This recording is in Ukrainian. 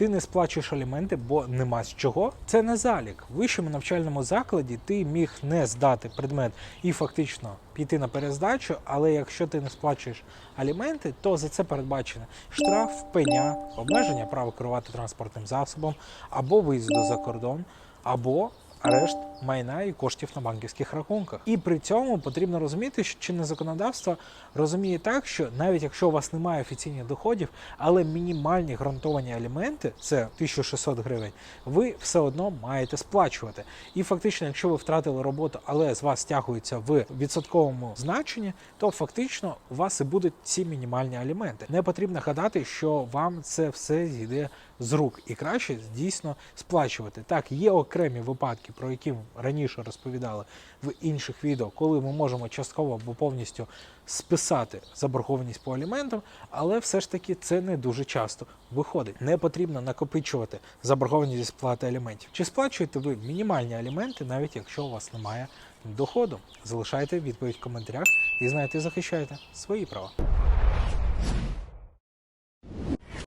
ти не сплачуєш аліменти, бо нема з чого. Це не залік. В вищому навчальному закладі ти міг не здати предмет і фактично піти на перездачу, але якщо ти не сплачуєш аліменти, то за це передбачено штраф, пеня, обмеження права керувати транспортним засобом або виїзду за кордон, або арешт майна і коштів на банківських рахунках. І при цьому потрібно розуміти, що чинне законодавство розуміє так, що навіть якщо у вас немає офіційних доходів, але мінімальні гарантовані аліменти це 1600 гривень, ви все одно маєте сплачувати. І фактично, якщо ви втратили роботу, але з вас стягується в відсотковому значенні, то фактично у вас і будуть ці мінімальні аліменти. Не потрібно гадати, що вам це все зійде з рук, і краще дійсно сплачувати. Так, є окремі випадки, про які раніше розповідали в інших відео, коли ми можемо частково або повністю списати заборгованість по аліментам, але все ж таки це не дуже часто виходить. Не потрібно накопичувати заборгованість зі сплати аліментів. Чи сплачуєте ви мінімальні аліменти, навіть якщо у вас немає доходу? Залишайте відповідь в коментарях і знаєте, захищайте свої права.